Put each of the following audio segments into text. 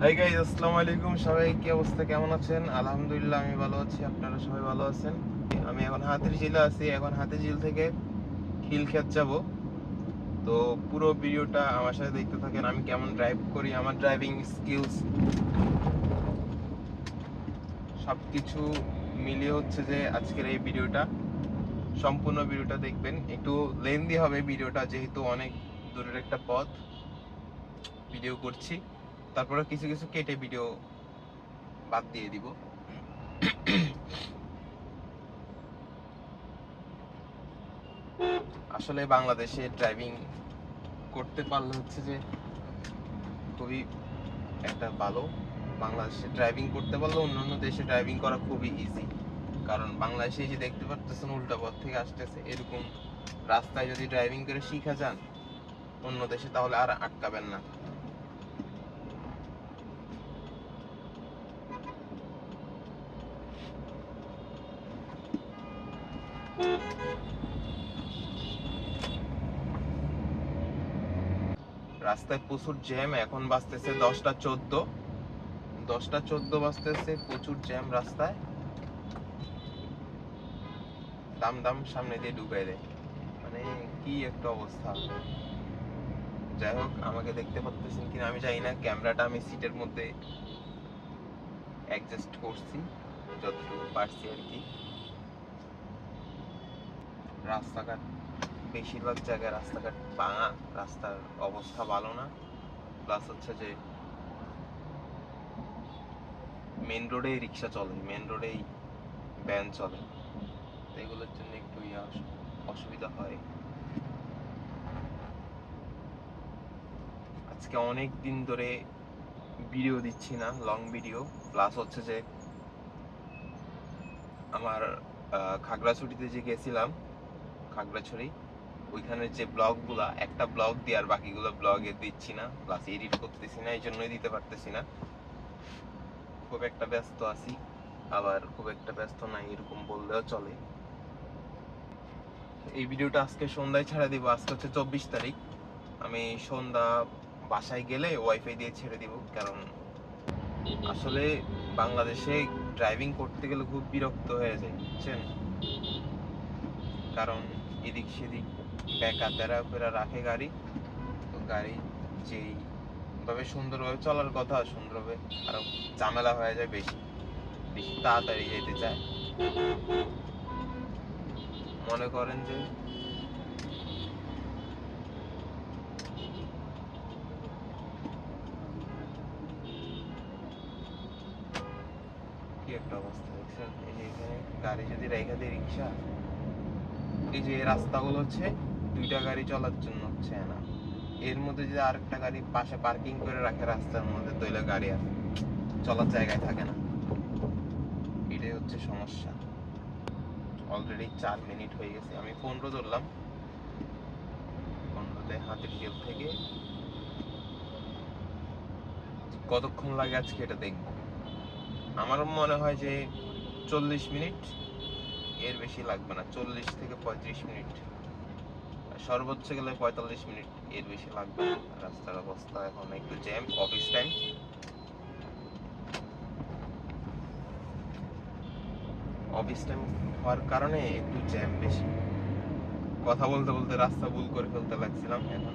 Hi guys আসসালামু আলাইকুম। সবাই কি অবস্থা? কেমন আছেন? আলহামদুলিল্লাহ, আমি ভালো আছি। আপনারা সবাই ভালো আছেন? আমি এখন হাতির ঝিলে আছি। এখন হাতির ঝিল থেকে খিলক্ষেত যাব। তো পুরো ভিডিওটা আমার সাথে দেখতে থাকেন। আমি কেমন ড্রাইভ করি, আমার ড্রাইভিং স্কিলস সব কিছু মিলিয়ে হচ্ছে যে আজকের এই ভিডিওটা, সম্পূর্ণ ভিডিওটা দেখবেন। একটু লেন্দি হবে ভিডিওটা, যেহেতু অনেক দূরের একটা পথ। ভিডিও করছি। তারপরে কিছু কিছু কেটে ভিডিও বাদ দিয়ে দিব। আসলে বাংলাদেশে ড্রাইভিং করতে পারলে হচ্ছে যে খুবই একটা ভালো। বাংলাদেশে ড্রাইভিং করতে পারলে অন্যান্য দেশে ড্রাইভিং করা খুবই ইজি কারণ বাংলাদেশে যে দেখতে পারতেছেন উল্টা পথ থেকে আসতেছে, এরকম রাস্তায় যদি ড্রাইভিং করে শিখা যান, অন্য দেশে তাহলে আর আটকাবেন না। রাস্তায় প্রচুর জ্যাম এখন বাজতেছে দশটা চোদ্দ। দশটা চোদ্দ বাজতেছে, প্রচুর জ্যাম রাস্তায়। দাম দাম সামনে দিয়ে ডুবে দেয়। মানে কি একটা অবস্থা। যাই হোক, আমাকে দেখতে পাচ্ছেন কিনা, আমি জানি না, ক্যামেরাটা আমি সিটের মধ্যে অ্যাডজাস্ট করছি, যতটুকু পারছি আর কি। রাস্তাঘাট। বেশিরভাগ জায়গায় রাস্তাঘাট ভাঙা, রাস্তার অবস্থা ভালো না। প্লাস হচ্ছে যে মেন রোডে রিক্সা চলে মেন রোডেই ভ্যান চলে। তো এগুলোর জন্য একটু অস- অসুবিধা হয়। আজকে অনেক দিন ধরে ভিডিও দিচ্ছি না লং ভিডিও প্লাস হচ্ছে যে, আমার খাগড়াছড়িতে যে গেছিলাম, খাগড়াছড়ি ওইখানের যে ব্লগগুলা একটা ব্লগ দিয়ে আর বাকিগুলো ব্লগে দিচ্ছি না প্লাস এডিট করতেছি না এই জন্যই দিতে পারতেছি না। খুব একটা ব্যস্ত আছি, আবার খুব একটা ব্যস্ত নাই, এরকম বললেও চলে। এই ভিডিওটা আজকে সন্ধ্যায় ছেড়ে দিব, আজকে হচ্ছে চব্বিশ তারিখ। আমি সন্ধ্যা বাসায় গেলে ওয়াইফাই দিয়ে ছেড়ে দিব, কারণ আসলে বাংলাদেশে ড্রাইভিং করতে গেলে খুব বিরক্ত হয়ে যায়, বুঝছেন? কারণ এদিক সেদিক বেকা তেরা ফেরা রাখে গাড়ি। তো গাড়ি যেই ভাবে সুন্দরভাবে চলার কথা সুন্দরভাবে আরও ঝামেলা হয়ে যায় বেশি বেশি তাড়াতাড়ি যেতে চায়। মনে করেন যে কি একটা অবস্থা গাড়ি যদি রেখা দিয়ে রিক্সা, এই যে রাস্তাগুলো হচ্ছে দুইটা গাড়ি চলার জন্য হচ্ছে না। এর মধ্যে যদি আরেকটা গাড়ি পাশে পার্কিং করে রাখে রাস্তার মধ্যে তৈলে গাড়ি আর চলার জায়গায় থাকে না। এটাই হচ্ছে সমস্যা। অলরেডি চার মিনিট হয়ে গেছে। আমি পনেরো ধরলাম। পনেরোতে হাতের জেল থেকে কতক্ষণ লাগে আজকে এটা দেখব। আমার মনে হয় যে চল্লিশ মিনিট এর বেশি লাগবে না। চল্লিশ থেকে পঁয়ত্রিশ মিনিট সর্বোচ্চ গেলে পঁয়তাল্লিশ মিনিট এর বেশি লাগবে রাস্তার অবস্থা এখন একটু jam office time office time হওয়ার কারণে একটু জ্যাম বেশি। কথা বলতে বলতে রাস্তা ভুল করে ফেলতে লাগছিলাম এখন।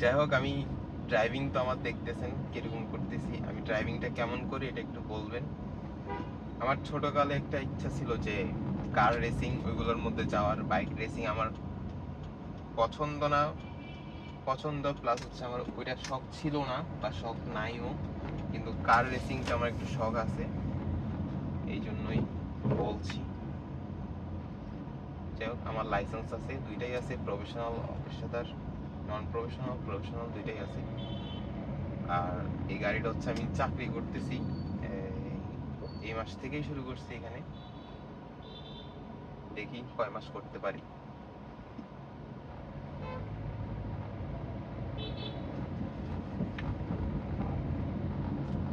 যাই হোক, আমি ড্রাইভিং তো আমার দেখতেছেন, কীরকম করতেছি। আমি ড্রাইভিংটা কেমন করি এটা একটু বলবেন। আমার ছোটকালে একটা ইচ্ছা ছিল যে কার রেসিং ওইগুলোর মধ্যে যাওয়ার বাইক রেসিং আমার পছন্দ না। পছন্দ প্লাস হচ্ছে আমার ওইটা শখ ছিল না বা শখ নাইও, কিন্তু কার রেসিংটা আমার একটু শখ আছে। এই জন্যই বলছি। যাই হোক, আমার লাইসেন্স আছে, দুইটাই আছে professional officer non professional professional দুইটাই আছে। আর এই গাড়িটা হচ্ছে আমি চাকরি করতেছি। এই মাস থেকেই শুরু করছি এখানে। দেখি কয় মাস করতে পারি।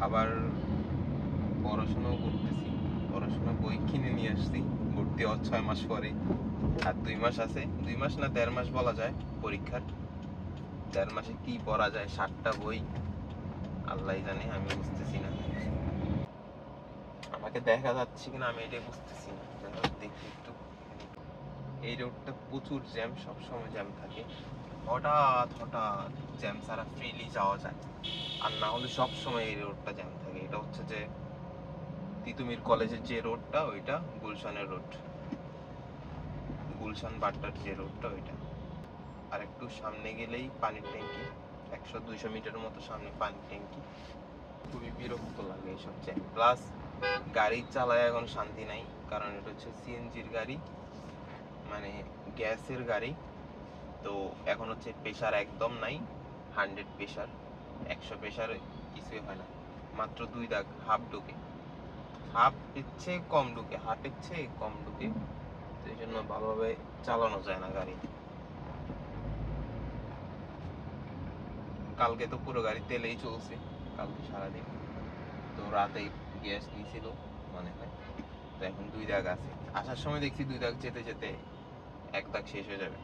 আবার পড়াশোনাও করতেছি। পড়াশোনা বই কিনে নিয়ে আসছি। ভর্তি হওয়ার ছয় মাস পরে। আর দুই মাস আছে। দুই মাস না, দেড় মাস বলা যায় পরীক্ষার। দেড় মাসে কি পড়া যায় ষাটটা বই। আল্লাহ জানে, আমি বুঝতেছি না। আমাকে দেখা যাচ্ছে কিনা আমি এটাই বুঝতেছি না। দেখি একটু। এই রোডটা প্রচুর জ্যাম সবসময় জ্যাম থাকে। হঠাৎ হঠাৎ জ্যাম ছাড়া ফ্রিলি যাওয়া যায়। আর না হলে সবসময় এই রোডটা জ্যাম থাকে। এটা হচ্ছে যে তিতুমির কলেজের যে রোডটা ওইটা গুলশানের রোড গুলশান বাড্ডার যে রোডটা ওইটা। আর একটু সামনে গেলেই পানির ট্যাঙ্কি। একশো দুইশো মিটার মতো সামনে পানির ট্যাঙ্কি। খুবই বিরক্ত লাগে এইসব জ্যাম প্লাস গাড়ি চালায় এখন শান্তি নাই, কারণ এটা হচ্ছে সিএনজির গাড়ি মানে গ্যাসের গাড়ি। তো এখন হচ্ছে প্রেশার একদম নাই হান্ড্রেড প্রেশার একশো প্রেশার কিছুই হয় না, মাত্র দুই দাগ হাফ ঢুকে। হাফ ইচ্ছে কম ঢুকে হাফ ইচ্ছে কম ঢুকে, তো এই জন্য ভালোভাবে চালানো যায় না গাড়ি। কালকে তো পুরো গাড়ি তেলেই চলছে, কালকে সারাদিন। তো রাতে গ্যাস নিয়েছিল, মনে হয়। তো এখন দুই দাগ আছে। আসার সময় দেখছি দুই দাগ যেতে যেতে এক দাগ শেষ হয়ে যাবে।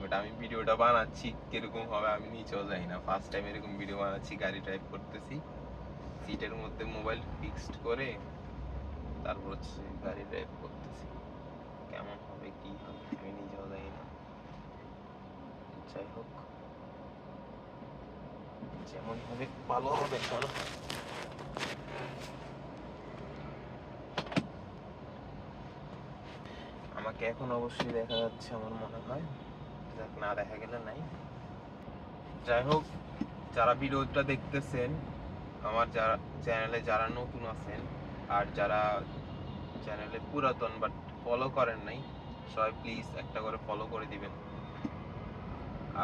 বাট আমি ভিডিওটা বানাচ্ছি, কীরকম হবে আমি নিচেও যাই না। ফার্স্ট টাইম এরকম ভিডিও বানাচ্ছি, গাড়ি ড্রাইভ করতেছি। সিটের মধ্যে মোবাইল ফিক্সড করে, তারপর হচ্ছে গাড়ি ড্রাইভ করতেছি। কেমন হবে, কি হবে, আমি নিজেও যাই না। যাই হোক। যেমন হবে ভালো হবে, চলো। আমাকে এখন অবশ্যই দেখা যাচ্ছে আমার মনে হয়। যাক, না দেখা গেলে নাই। যাই হোক, যারা ভিডিওটা দেখতেছেন, আমার যারা চ্যানেলে যারা নতুন আছেন, আর যারা চ্যানেলে পুরাতন বাট ফলো করেন নাই, সবাই প্লিজ একটা করে ফলো করে দিবেন।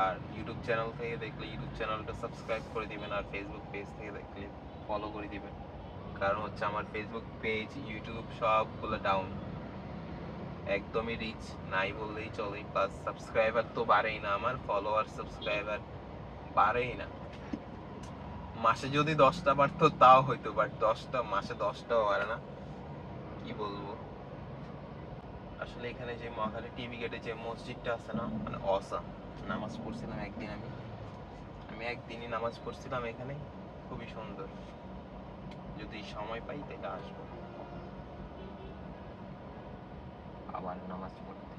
আর ইউটিউব চ্যানেল থেকে দেখলে ইউটিউব চ্যানেলটা সাবস্ক্রাইব করে দিবেন, আর ফেসবুক পেজ থেকে দেখলে ফলো করে দিবেন। কারণ হচ্ছে আমার ফেসবুক পেজ ইউটিউব সবগুলো ডাউন একদমই রিচ নাই বললেই চলে। প্লাস সাবস্ক্রাইবার তো বাড়েই না আমার ফলোয়ার সাবস্ক্রাইবার বাড়েই না। মাসে যদি দশটা বাড়তো, তাও হইতো বাট দশটা, মাসে দশটাও বাড়ে না। কি বলব? আসলে এখানে যে মহাখালী টিভি গেটে যে মসজিদটা আছে না মানে অসা নামাজ পড়ছিলাম একদিন আমি। আমি একদিনই নামাজ পড়ছিলাম এখানে। খুবই সুন্দর। যদি সময় পাই, তাহলে আসব। আবার নামাজ পড়তে।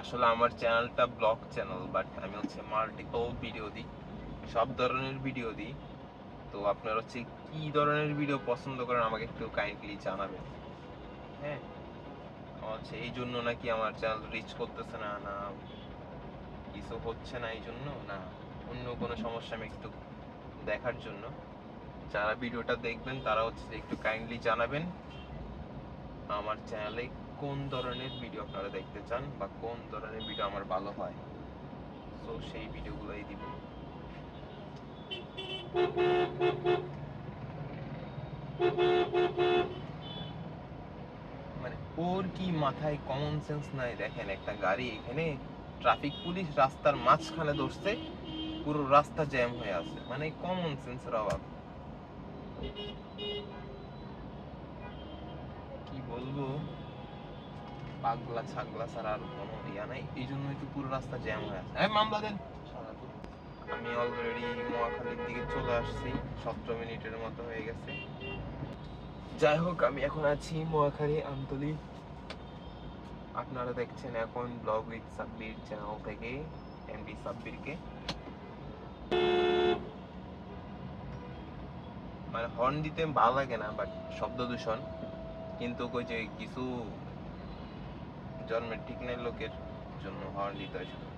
আসলে আমার চ্যানেলটা ব্লগ চ্যানেল, বাট আমি হচ্ছে মাল্টিপল ভিডিও দিই। সব ধরনের ভিডিও দিই। তো আপনার হচ্ছে কি ধরনের ভিডিও পছন্দ করেন আমাকে একটু কাইন্ডলি জানাবেন। হ্যাঁ হচ্ছে এই জন্য নাকি আমার চ্যানেল রিচ করতেছে না না কিছু হচ্ছে না এই জন্য, না অন্য কোনো সমস্যা আমি একটু দেখার জন্য। যারা ভিডিওটা দেখবেন তারা হচ্ছে একটু কাইন্ডলি জানাবেন। আমার চ্যানেলে কোন ধরনের ভিডিও আপনারা দেখতে চান বা কোন ধরনের ভিডিও আমার ভালো হয়? তো সেই ভিডিওগুলোই দিব। মানে ওর কি মাথায় কমন সেন্স নাই? দেখেন একটা গাড়ি এখানে ট্রাফিক পুলিশ রাস্তার মাঝখানে ধরছে, পুরো রাস্তা জ্যাম হয়ে আছে। মানে কমন সেন্সের অভাব। বলব, পাগলা ছাগলা ছাড়া আর কোনো ইয়া নাই। এই জন্যই তো পুরো রাস্তা জ্যাম হয়ে আছে। মামলা দেন। আমি অলরেডি মহাখালীর দিকে চলে আসছি, সতেরো মিনিটের মতো হয়ে গেছে। যাই হোক, আমি এখন আছি মহাখালী আমতলি। আপনারা দেখছেন এখন ব্লগ উইথ সাব্বির চ্যানেল থেকে এমডি সাব্বিরকে। মানে হর্ন দিতে ভালো লাগে না বাট শব্দ দূষণ। কিন্তু ওই যে কিছু জন্মের ঠিক নাই লোকের জন্য হর্ন দিতে হয় শুধু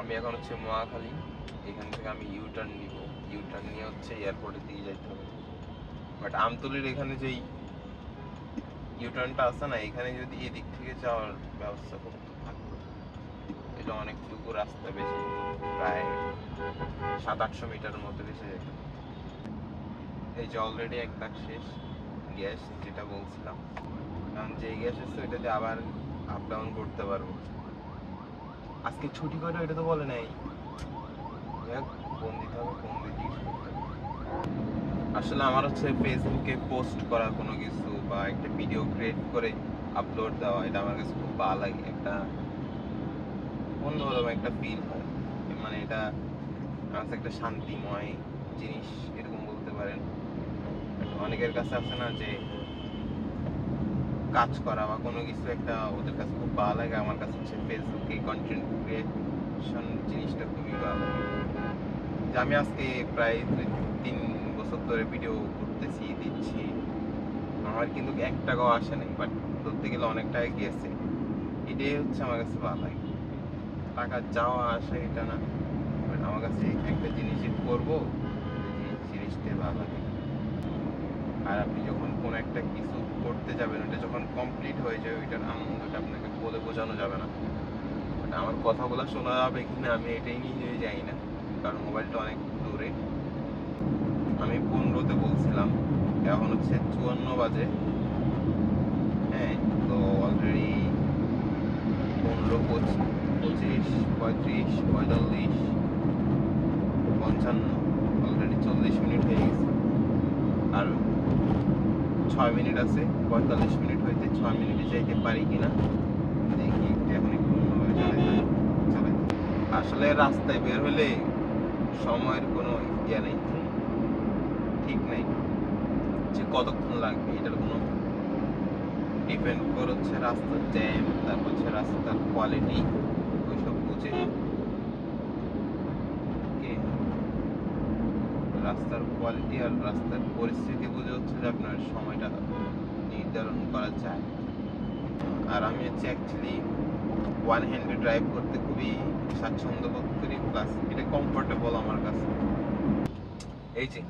আমি এখন হচ্ছে মহাখালী, এখান থেকে আমি ইউ টার্ন নিব। ইউ টার্ন নিয়ে হচ্ছে এয়ারপোর্টের দিকে যাইতে হবে। বাট আমতলির এখানে যেই ইউ টার্নটা আছে না, এখানে যদি এদিক থেকে যাওয়ার ব্যবস্থা করতে থাকতো এটা অনেকটুকু রাস্তা বেশি। প্রায় সাত আটশো মিটারের মতো বেশি এই যে অলরেডি এক দাগ শেষ। গ্যাস যেটা বলছিলাম। কারণ যে গ্যাস আছে ওইটাতে আবার আপ ডাউন করতে পারব। আজকে ছুটি করে এটা তো বলে নাই। দিতে হবে আসলে আমার হচ্ছে ফেসবুকে পোস্ট করা কোনো কিছু বা একটা ভিডিও ক্রিয়েট করে আপলোড দেওয়া, এটা আমার কাছে খুব ভালো লাগে। একটা অন্যরকম একটা ফিল হয়। মানে এটা আমার একটা শান্তিময় জিনিস, এরকম বলতে পারেন। অনেকের কাছে আছে না যে কাজ করা বা কোনো কিছু একটা ওদের কাছে খুব ভালো লাগে। আমার কাছে হচ্ছে ফেসবুকে কন্টেন্ট ক্রিয়েশন জিনিসটা খুবই ভালো লাগে। যে আমি আজকে প্রায় দুই তিন বছর ধরে ভিডিও করতেছি, দিচ্ছি। আমার কিন্তু এক টাকাও আসে নাই বাট ধরতে গেলে অনেক টাকা গিয়েছে। এটাই হচ্ছে আমার কাছে ভালো লাগে। টাকা যাওয়া আসা এটা না। আমার কাছে একটা জিনিস করব জিনিসটা ভালো লাগে। আর আপনি যখন কোনো একটা কিছু করতে যাবেন ওটা যখন কমপ্লিট হয়ে যায়, ওইটার আনন্দটা আপনাকে বলে বোঝানো যাবে না। But আমার কথা কথাগুলো শোনা যাবে কি না, আমি এটাই নিজেই জানি না, কারণ মোবাইলটা অনেক দূরে। আমি পনেরোতে বলছিলাম, এখন হচ্ছে চুয়ান্ন বাজে। হ্যাঁ তো অলরেডি পনেরো পঁচিশ, পঁয়ত্রিশ, পঁয়তাল্লিশ, পঞ্চান্ন অলরেডি চল্লিশ মিনিট হয়ে গেছে। আর ছয় মিনিট আছে, পঁয়তাল্লিশ মিনিট হইতে ছয় মিনিটে যাইতে পারি কিনা, দেখি এখন একটু চালাই আসলে রাস্তায় বের হলে সময়ের কোনো ইয়ে নেই, ঠিক নেই। যে কতক্ষণ লাগবে, এটার কোনো ডিপেন্ড করে হচ্ছে রাস্তার জ্যাম তারপর হচ্ছে রাস্তার কোয়ালিটি ওইসব বুঝে কে রাস্তার কোয়ালিটি আর রাস্তার পরিস্থিতি বুঝে হচ্ছে যে আপনার সময়টা নির্ধারণ করা যায়। আর আমি হচ্ছে অ্যাকচুয়ালি ওয়ান হ্যান্ডে ড্রাইভ করতে খুবই স্বাচ্ছন্দ্য বোধ করি প্লাস এটা কমফোর্টেবল আমার কাছে। এই যে,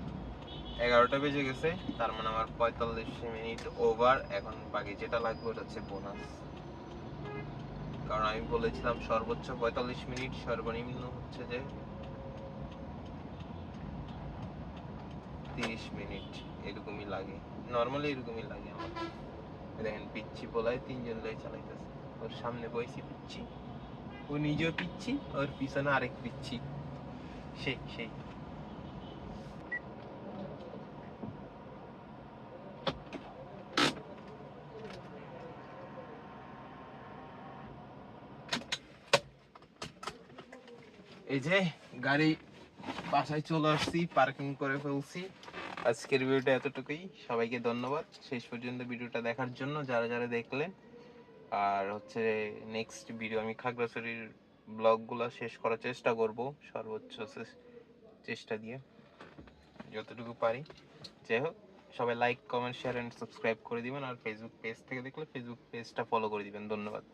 এগারোটা বেজে গেছে, তার মানে আমার পঁয়তাল্লিশ মিনিট ওভার এখন বাকি যেটা লাগবে ওটা হচ্ছে বোনাস কারণ আমি বলেছিলাম সর্বোচ্চ পঁয়তাল্লিশ মিনিট সর্বনিম্ন হচ্ছে যে তিরিশ মিনিট এরকমই লাগে। নর্মালি এরকমই লাগে আমার। দেখেন, পিচ্ছি বলায় তিনজন লাই চালাইতেছে। ওর সামনে বইছি পিচ্ছি। ও নিজেও পিচ্ছি, ওর পিছনে আরেক পিচ্ছি। সেই সেই। এই যে গাড়ি বাসায় চলে আসছি পার্কিং করে ফেলছি। আজকের ভিডিওটা এতটুকুই। সবাইকে ধন্যবাদ। শেষ পর্যন্ত ভিডিওটা দেখার জন্য যারা যারা দেখলেন। আর হচ্ছে নেক্সট ভিডিও আমি খাগড়াছড়ির ব্লগগুলো শেষ করার চেষ্টা করব। সর্বোচ্চ চেষ্টা দিয়ে যতটুকু পারি। যাই হোক, সবাই like comment share and subscribe করে দিবেন। আর ফেসবুক পেজ থেকে দেখলে ফেসবুক পেজটা ফলো করে দিবেন। ধন্যবাদ।